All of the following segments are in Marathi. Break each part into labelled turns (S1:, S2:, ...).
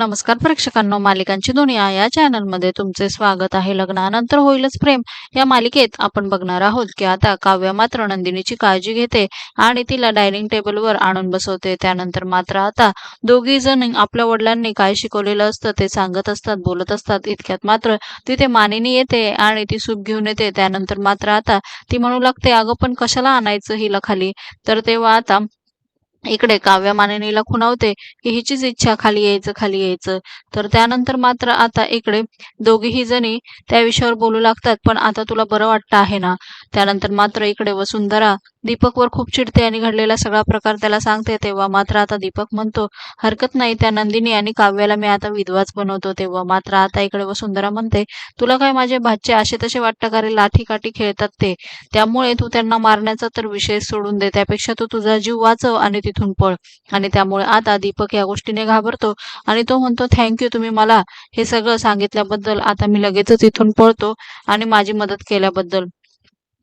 S1: नमस्कार प्रेक्षकांनो मालिकांची दुनिया या चॅनलमध्ये तुमचे स्वागत आहे. लग्नानंतर होईलच प्रेम. या मालिकेत आपण बघणार आहोत की आता काव्य मात्र नंदिनीची काळजी घेते आणि तिला डायनिंग टेबलवर आणून बसवते. त्यानंतर मात्र आता दोघी जण आपल्या वडिलांनी काय शिकवलेलं असतं ते सांगत असतात बोलत असतात. इतक्यात मात्र तिथे मानिनी येते आणि ती सूप घेऊन येते. त्यानंतर मात्र आता ती म्हणू लागते अगं पण कशाला आणायचं हिला खाली? तर तेव्हा आता इकडे काव्य मानिनीला खुणावते की हिचीच इच्छा खाली यायचं खाली यायचं. तर त्यानंतर मात्र आता इकडे दोघीही जणी त्या विषयावर बोलू लागतात पण आता तुला बरं वाटतं आहे ना? त्यानंतर मात्र इकडे वसुंधरा दीपकवर खूप चिडते आणि घडलेला सगळा प्रकार त्याला सांगते तेव्हा मात्र आता दीपक म्हणतो हरकत नाही त्या नंदिनी आणि काव्याला मी आता विधवाच बनवतो. तेव्हा मात्र आता इकडे वसुंधरा म्हणते तुला काय माझे भाचे असे तसे वाटतं का रे? लाठी काठी खेळतात ते. त्यामुळे तू त्यांना मारण्याचा तर विषय सोडून दे. त्यापेक्षा तू तुझा जीव वाचव आणि तिथून पळ. आणि त्यामुळे आता दीपक या गोष्टीने घाबरतो आणि तो म्हणतो थँक्यू तुम्ही मला हे सगळं सांगितल्याबद्दल. आता मी लगेचच इथून पळतो आणि माझी मदत केल्याबद्दल.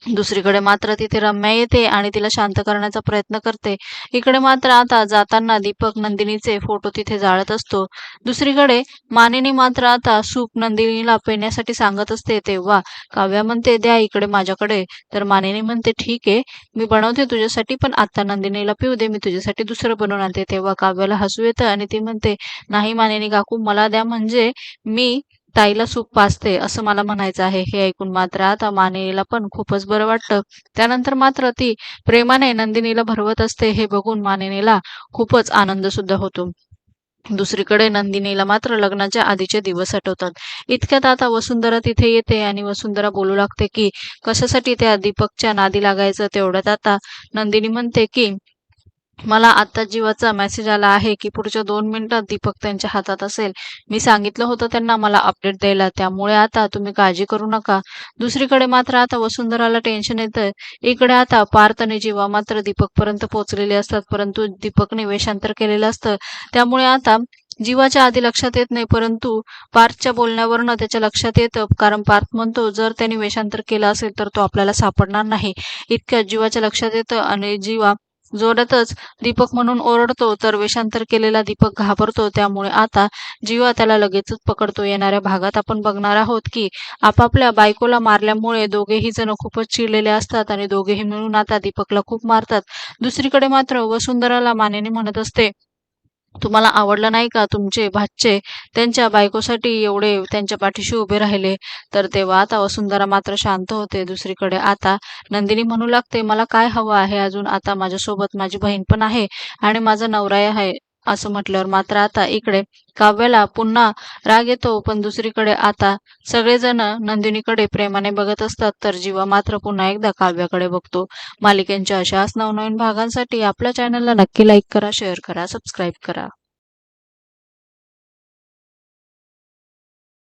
S1: दुसरीकडे मात्र तिथे रम्या येते आणि तिला शांत करण्याचा प्रयत्न करते. इकडे मात्र आता जाताना दीपक नंदिनीचे फोटो तिथे जाळत असतो. दुसरीकडे मानेने मात्र आता सूप नंदिनीला पेण्यासाठी सांगत असते. तेव्हा काव्या म्हणते द्या इकडे माझ्याकडे. तर मानेने म्हणते ठीक आहे मी बनवते तुझ्यासाठी पण आता नंदिनीला पिऊ दे मी तुझ्यासाठी दुसरं बनवून आणते. तेव्हा काव्याला हसू येतं आणि ती म्हणते नाही मानेने काकू मला द्या म्हणजे मी ताईला सुख पाचते असं मला म्हणायचं आहे. हे ऐकून मात्र आता मानेला पण खूपच बरं वाटतं. त्यानंतर मात्र ती प्रेमाने नंदिनीला भरवत असते. हे बघून मानिनीला खूपच आनंद सुद्धा होतो. दुसरीकडे नंदिनीला मात्र लग्नाच्या आधीचे दिवस आठवतात. इतक्यात आता वसुंधरा तिथे येते आणि वसुंधरा बोलू लागते की कशासाठी त्या दीपकच्या नादी लागायचं तेवढ्यात आता नंदिनी म्हणते की मला आता जीवाचा मेसेज आला आहे की पुढच्या दोन मिनिटात दीपक त्यांच्या हातात असेल. मी सांगितलं होतं त्यांना मला अपडेट द्यायला. त्यामुळे आता तुम्ही काळजी करू नका. दुसरीकडे मात्र आता वसुंधराला टेन्शन येतं इकडे आता पार्थ आणि जीवा मात्र दीपकपर्यंत पोहोचलेले असतात. परंतु दीपकने वेषांतर केलेलं असतं. त्यामुळे आता जीवाच्या आधी लक्षात येत नाही. परंतु पार्थच्या बोलण्यावरनं त्याच्या लक्षात येतं. कारण पार्थ म्हणतो जर त्याने वेषांतर केलं असेल तर तो आपल्याला सापडणार नाही. इतक्या जीवाच्या लक्षात येतं आणि जीवा जोरातच दीपक म्हणून ओरडतो तर वेषांतर केलेला दीपक घाबरतो त्यामुळे आता जीवा त्याला लगेचच पकडतो. येणाऱ्या भागात आपण बघणार आहोत की आपापल्या बायकोला मारल्यामुळे दोघेही जण खूपच चिडलेले असतात आणि दोघेही मिळून आता दीपकला खूप मारतात. दुसरीकडे मात्र वसुंधराला मानेने म्हणत असते तुम्हाला आवडलं नाही का? तुमचे भाचे त्यांच्या बायकोसाठी एवढे त्यांच्या पाठीशी उभे राहिले. तर तेव्हा आता वसुंधरा मात्र शांत होते. दुसरीकडे आता नंदिनी म्हणू लागते मला काय हवं आहे? अजून आता माझ्यासोबत माझी बहीण पण आहे आणि माझा नवरा आहे. असं म्हटल्यावर मात्र आता इकडे काव्याला पुन्हा राग येतो पण दुसरीकडे आता सगळेजण नंदिनीकडे प्रेमाने बघत असतात तर जीवा मात्र पुन्हा एकदा काव्याकडे बघतो. मालिकेंच्या अशाच नवनवीन भागांसाठी आपल्या चॅनलला नक्की लाईक करा शेअर करा सबस्क्राईब करा.